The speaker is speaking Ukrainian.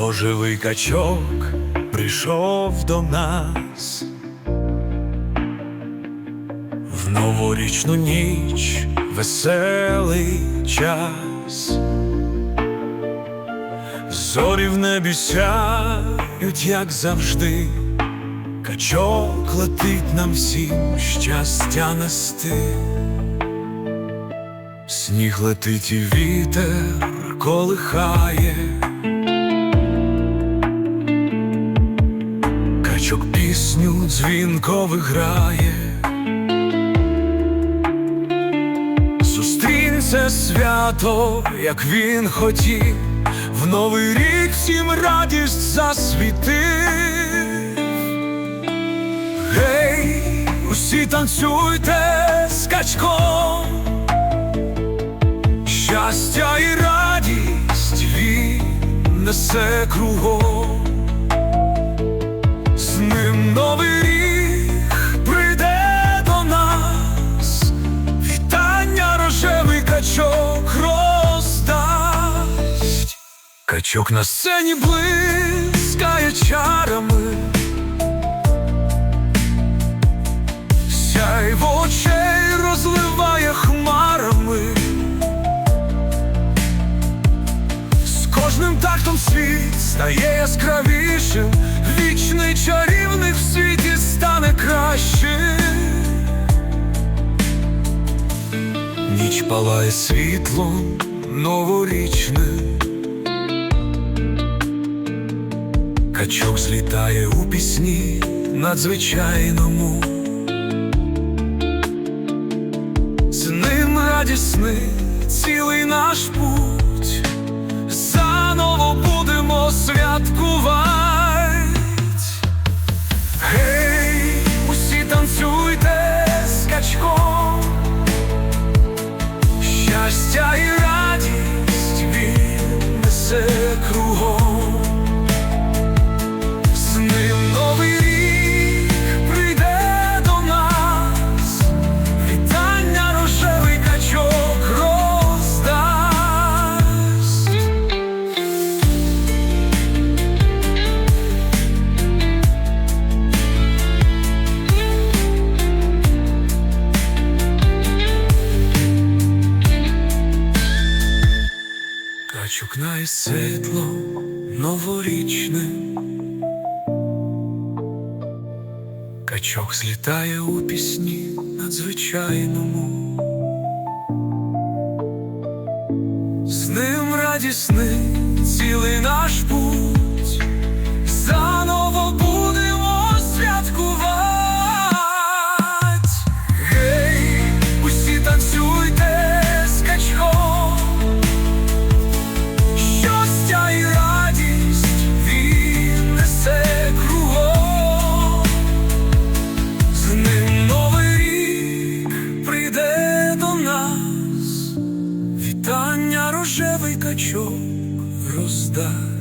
Рожевий качок прийшов до нас в новорічну ніч веселий час. Зорі в небі сяють, як завжди, качок летить нам всім щастя нести. Сніг летить і вітер колихає. Пісню дзвінко виграє. Зустрінь це свято, як він хотів, в новий рік всім радість засвітив. Гей, усі танцюйте з качком, щастя і радість він несе кругом. З ним новий рік прийде до нас, вітання рожевий качок роздасть. Качок на сцені блискає чарами, сяйво очей стає яскравішим, вічний чарівник в світі стане кращим. Ніч палає світлом новорічним. Качок злітає у пісні надзвичайному. З ним радісний цілий наш путь. На світло новорічне. Качок злітає у пісні надзвичайному. З ним радісний цілий качок роздав.